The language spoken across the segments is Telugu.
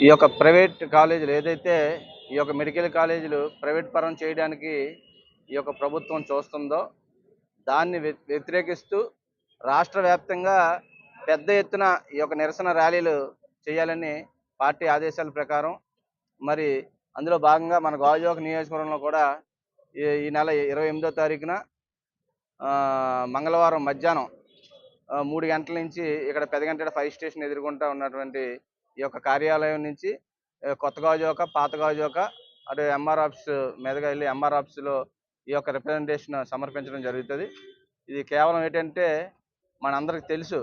ఈ యొక్క ప్రైవేట్ కాలేజీలు ఏదైతే ఈ యొక్క మెడికల్ కాలేజీలు ప్రైవేట్ పరం చేయడానికి ఈ యొక్క ప్రభుత్వం చూస్తుందో దాన్ని వ్య- వ్యతిరేకిస్తూ రాష్ట్ర వ్యాప్తంగా పెద్ద ఎత్తున ఈ యొక్క నిరసన ర్యాలీలు చేయాలని పార్టీ ఆదేశాల ప్రకారం మరి అందులో భాగంగా మన గాజువాక నియోజకవర్గంలో కూడా ఈ ఈ నెల ఇరవై ఎనిమిదో తారీఖున మంగళవారం మధ్యాహ్నం మూడు గంటల నుంచి ఇక్కడ పెదగంటేడ ఫైర్ స్టేషన్ ఎదుర్కొంటా ఉన్నటువంటి ఈ యొక్క కార్యాలయం నుంచి కొత్త గాజోక పాత గాజోక అటు ఎంఆర్ ఆఫీస్ మీదగా వెళ్ళి ఎంఆర్ ఆఫీసులో ఈ యొక్క రిప్రజెంటేషన్ సమర్పించడం జరుగుతుంది. ఇది కేవలం ఏంటంటే మనందరికి తెలుసు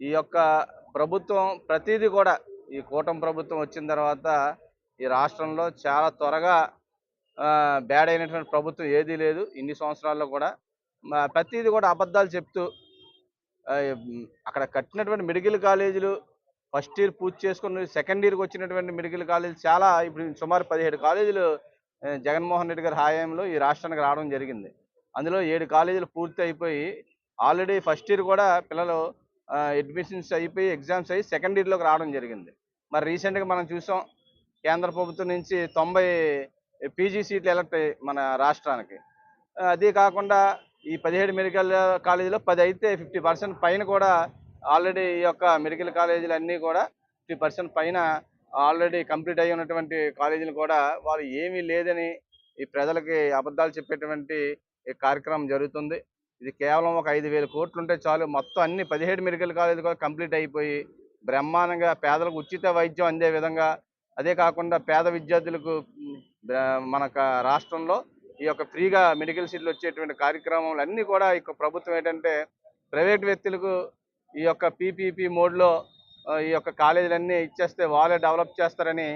ఈ యొక్క ప్రభుత్వం ప్రతిదీ కూడా ఈ కూటమి ప్రభుత్వం వచ్చిన తర్వాత ఈ రాష్ట్రంలో చాలా త్వరగా బ్యాడ్ అయినటువంటి ప్రభుత్వం ఏదీ లేదు. ఇన్ని సంవత్సరాల్లో కూడా ప్రతిదీ కూడా అబద్ధాలు చెప్తూ అక్కడ కట్టినటువంటి మెడికల్ కాలేజీలు ఫస్ట్ ఇయర్ పూర్తి చేసుకుని సెకండ్ ఇయర్కి వచ్చినటువంటి మెడికల్ కాలేజీలు చాలా ఇప్పుడు సుమారు పదిహేడు కాలేజీలు జగన్మోహన్ రెడ్డి గారి హయాంలో ఈ రాష్ట్రానికి రావడం జరిగింది. అందులో ఏడు కాలేజీలు పూర్తి అయిపోయి ఆల్రెడీ ఫస్ట్ ఇయర్ కూడా పిల్లలు అడ్మిషన్స్ అయిపోయి ఎగ్జామ్స్ అయ్యి సెకండ్ ఇయర్లోకి రావడం జరిగింది. మరి రీసెంట్గా మనం చూసాం కేంద్ర ప్రభుత్వం నుంచి తొంభై పీజీ సీట్లు ఎలక్ట్ అయ్యాయి మన రాష్ట్రానికి. అదే కాకుండా ఈ పదిహేడు మెడికల్ కాలేజీలో పది అయితే ఫిఫ్టీ పర్సెంట్ పైన కూడా ఆల్రెడీ ఈ యొక్క మెడికల్ కాలేజీలు అన్నీ కూడా ఫిఫ్టీ పర్సెంట్ పైన ఆల్రెడీ కంప్లీట్ అయి ఉన్నటువంటి కాలేజీలు కూడా వాళ్ళు ఏమీ లేదని ఈ ప్రజలకి అబద్ధాలు చెప్పేటువంటి ఈ కార్యక్రమం జరుగుతుంది. ఇది కేవలం ఒక ఐదు వేల కోట్లు ఉంటే చాలు. మొత్తం అన్ని పదిహేడు మెడికల్ కాలేజీలు కూడా కంప్లీట్ అయిపోయి బ్రహ్మాండంగా పేదలకు ఉచిత వైద్యం అందే విధంగా. అదే కాకుండా పేద విద్యార్థులకు మన రాష్ట్రంలో ఈ యొక్క ఫ్రీగా మెడికల్ సీట్లు వచ్చేటువంటి కార్యక్రమాలు అన్నీ కూడా ఈ ప్రభుత్వం ఏంటంటే ప్రైవేట్ వ్యక్తులకు ఈ యొక్క పీపీపీ మోడ్లో ఈ యొక్క కాలేజీలన్నీ ఇచ్చేస్తే వాళ్ళే డెవలప్ చేస్తారని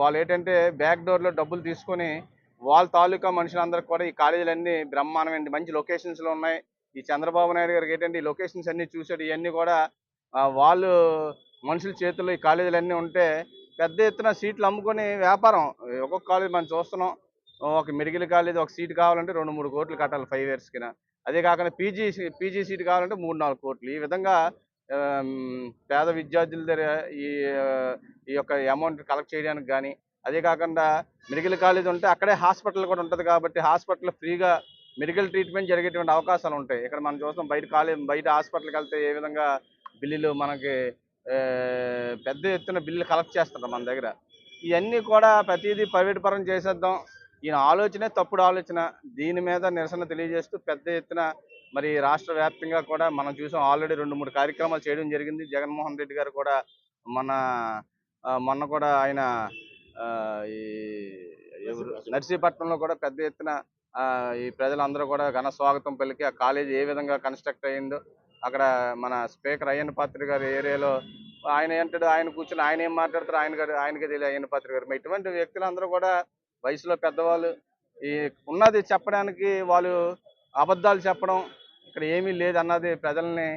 వాళ్ళు ఏంటంటే బ్యాక్ డోర్లో డబ్బులు తీసుకొని వాళ్ళ తాలూకా మనుషులందరికీ కూడా ఈ కాలేజీలన్నీ బ్రహ్మాండమైన మంచి లొకేషన్స్లో ఉన్నాయి. ఈ చంద్రబాబు నాయుడు గారికి ఏంటంటే ఈ లొకేషన్స్ అన్నీ చూసాడు ఇవన్నీ కూడా వాళ్ళు మనుషుల చేతుల్లో ఈ కాలేజీలన్నీ ఉంటే పెద్ద ఎత్తున సీట్లు అమ్ముకొని వ్యాపారం. ఒక్కొక్క కాలేజ్ మనం చూస్తున్నాం ఒక మెడికల్ కాలేజ్ ఒక సీట్ కావాలంటే రెండు మూడు కోట్లు కట్టాలి ఫైవ్ ఇయర్స్కి అదే కాకుండా పీజీ పీజీ సీట్ కావాలంటే మూడు నాలుగు కోట్లు. ఈ విధంగా పేద విద్యార్థుల దగ్గర ఈ ఈ యొక్క అమౌంట్ కలెక్ట్ చేయడానికి కానీ అదే కాకుండా మెడికల్ కాలేజ్ ఉంటే అక్కడే హాస్పిటల్ కూడా ఉంటుంది కాబట్టి హాస్పిటల్ ఫ్రీగా మెడికల్ ట్రీట్మెంట్ జరిగేటువంటి అవకాశాలు ఉంటాయి. ఇక్కడ మనం చూస్తాం బయట కాలేజ్ బయట హాస్పిటల్కి వెళ్తే ఏ విధంగా బిల్లులు మనకి పెద్ద ఎత్తున బిల్లులు కలెక్ట్ చేస్తారు మన దగ్గర. ఇవన్నీ కూడా ప్రతిదీ ప్రైవేట్ పరం చేసేద్దాం. ఈయన ఆలోచనే తప్పుడు ఆలోచన. దీని మీద నిరసన తెలియజేస్తూ పెద్ద ఎత్తున మరి రాష్ట్ర వ్యాప్తంగా కూడా మనం చూసాం ఆల్రెడీ రెండు మూడు కార్యక్రమాలు చేయడం జరిగింది. జగన్మోహన్ రెడ్డి గారు కూడా మన మొన్న కూడా ఆయన ఈ నర్సీపట్నంలో కూడా పెద్ద ఎత్తున ఈ ప్రజలందరూ కూడా ఘన స్వాగతం పలికి. ఆ కాలేజీ ఏ విధంగా కన్స్ట్రక్ట్ అయ్యిందో అక్కడ మన స్పీకర్ అయ్యన్న పాత్రి గారి ఏరియాలో ఆయన ఏంటాడు ఆయన కూర్చుని ఆయన ఏం మాట్లాడతారు ఆయన గారు ఆయనకే తెలియదు అయ్యన్న పాత్రి గారు. ఇటువంటి వ్యక్తులందరూ కూడా వయసులో పెద్దవాళ్ళు ఈ ఉన్నది చెప్పడానికి వాళ్ళు అబద్ధాలు చెప్పడం ఇక్కడ ఏమీ లేదన్నది ప్రజల్ని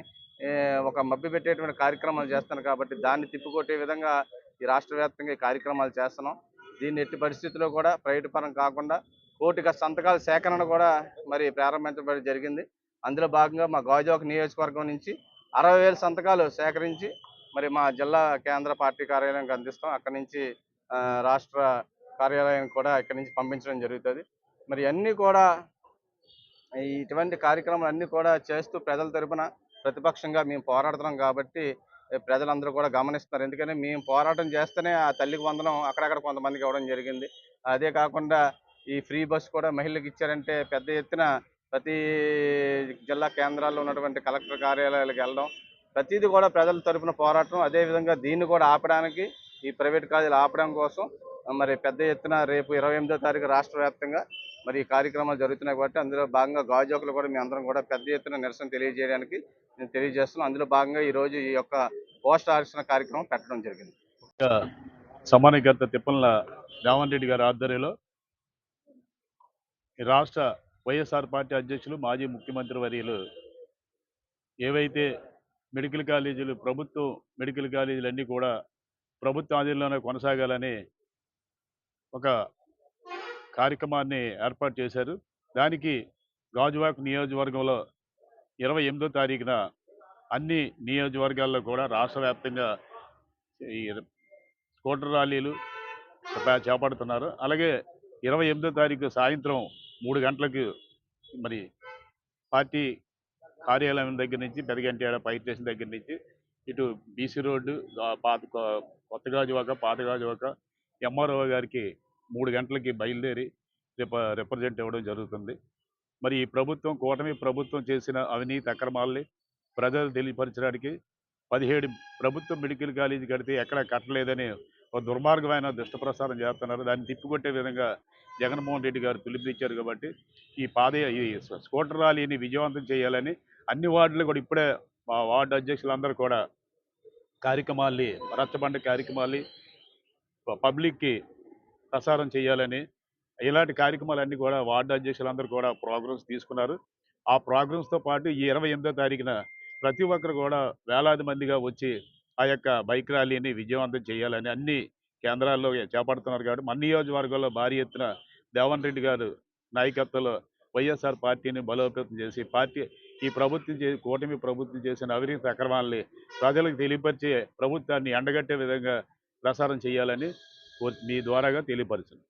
ఒక మబ్బి పెట్టేటువంటి కార్యక్రమాలు చేస్తున్నారు కాబట్టి దాన్ని తిప్పికొట్టే విధంగా ఈ రాష్ట్ర వ్యాప్తంగా కార్యక్రమాలు చేస్తున్నాం. దీన్ని ఎట్టి పరిస్థితుల్లో కూడా ప్రైవేట్ పరం కాకుండా కోటిక సంతకాల సేకరణ కూడా మరి ప్రారంభించబడి జరిగింది. అందులో భాగంగా మా గాజువాక నియోజకవర్గం నుంచి అరవై వేల సంతకాలు సేకరించి మరి మా జిల్లా కేంద్ర పార్టీ కార్యాలయానికి అందిస్తాం. అక్కడి నుంచి రాష్ట్ర కార్యాలయానికి కూడా ఇక్కడి నుంచి పంపించడం జరుగుతుంది. మరి అన్నీ కూడా ఇటువంటి కార్యక్రమాలు అన్నీ కూడా చేస్తూ ప్రజల తరపున ప్రతిపక్షంగా మేము పోరాడుతున్నాం కాబట్టి ప్రజలందరూ కూడా గమనిస్తున్నారు. ఎందుకంటే మేము పోరాటం చేస్తేనే ఆ తల్లికి వందనం అక్కడక్కడ కొంతమందికి ఇవ్వడం జరిగింది. అదే కాకుండా ఈ ఫ్రీ బస్ కూడా మహిళలకు ఇచ్చారంటే పెద్ద ఎత్తున ప్రతి జిల్లా కేంద్రాల్లో ఉన్నటువంటి కలెక్టర్ కార్యాలయాలకు వెళ్ళడం ప్రతిదీ కూడా ప్రజల తరపున పోరాటం అదేవిధంగా దీన్ని కూడా ఆపడానికి ఈ ప్రైవేట్ కాలేజీలు ఆపడం కోసం మరి పెద్ద ఎత్తున రేపు ఇరవై ఎనిమిదో తారీఖు రాష్ట్ర వ్యాప్తంగా మరి ఈ కార్యక్రమాలు జరుగుతున్నాయి కాబట్టి అందులో భాగంగా గాజోకులు కూడా మీ అందరం కూడా పెద్ద ఎత్తున నిరసన తెలియజేయడానికి నేను తెలియజేస్తున్నాను. అందులో భాగంగా ఈరోజు ఈ యొక్క పోస్ట్ ఆర్చన కార్యక్రమం పెట్టడం జరిగింది. సమన్వయకర్త తిప్పల రేవంత్ రెడ్డి గారి ఆధ్వర్యంలో ఈ రాష్ట్ర వైఎస్ఆర్ పార్టీ అధ్యక్షులు మాజీ ముఖ్యమంత్రి వర్యులు ఏవైతే మెడికల్ కాలేజీలు ప్రభుత్వం మెడికల్ కాలేజీలు అన్నీ కూడా ప్రభుత్వ ఆధీనంలోనే కొనసాగాలని ఒక కార్యక్రమాన్ని ఏర్పాటు చేశారు. దానికి గాజువాక్ నియోజకవర్గంలో ఇరవై ఎనిమిదో తారీఖున అన్ని నియోజకవర్గాల్లో కూడా రాష్ట్ర వ్యాప్తంగా ఈ స్కూటర్ ర్యాలీలు చేపడుతున్నారు. అలాగే ఇరవై ఎనిమిదో తారీఖు సాయంత్రం మూడు గంటలకు మరి పార్టీ కార్యాలయం దగ్గర నుంచి పెదగంటేడ ఫైర్ స్టేషన్ దగ్గర నుంచి ఇటు బీసీ రోడ్డు పాత కొ- కొత్త గాజువాక పాత గాజువాక ఎంఆర్ఓ గారికి మూడు గంటలకి బయలుదేరి రిప రిప్రజెంట్ ఇవ్వడం జరుగుతుంది. మరి ఈ ప్రభుత్వం కూటమి ప్రభుత్వం చేసిన అవినీతి అక్రమాలని ప్రజలు తెలియపరచడానికి పదిహేడు ప్రభుత్వ మెడికల్ కాలేజీ కడితే ఎక్కడ కట్టలేదని ఒక దుర్మార్గమైన దుష్టప్రసారం చేస్తున్నారు. దాన్ని తిప్పికొట్టే విధంగా జగన్మోహన్ రెడ్డి గారు పిలుపునిచ్చారు కాబట్టి ఈ పాద ఈ స్కూటర్ ర్యాలీని విజయవంతం చేయాలని అన్ని వార్డులు కూడా ఇప్పుడే మా వార్డు అధ్యక్షులందరూ కూడా కార్యక్రమాల్ని రచ్చబండ కార్యక్రమాల్ని పబ్లిక్కి ప్రసారం చేయాలని ఇలాంటి కార్యక్రమాలన్నీ కూడా వార్డు అధ్యక్షులందరూ కూడా ప్రోగ్రామ్స్ తీసుకున్నారు. ఆ ప్రోగ్రామ్స్తో పాటు ఈ ఇరవై ఎనిమిదో తారీఖున ప్రతి ఒక్కరు కూడా వేలాది మందిగా వచ్చి ఆ యొక్క బైక్ ర్యాలీని విజయవంతం చేయాలని అన్ని కేంద్రాల్లో చేపడుతున్నారు కాబట్టి మన నియోజకవర్గంలో భారీ ఎత్తున దేవన్ రెడ్డి గారు నాయకత్వంలో వైఎస్ఆర్ పార్టీని బలోపేతం చేసి పార్టీ ఈ ప్రభుత్వం చే కూటమి ప్రభుత్వం చేసిన అవినీతి అక్రమాలని ప్రజలకు తెలియపరిచే ప్రభుత్వాన్ని ఎండగట్టే విధంగా ప్రసారం చేయాలని మీ ద్వారాగా తెలియపరచను.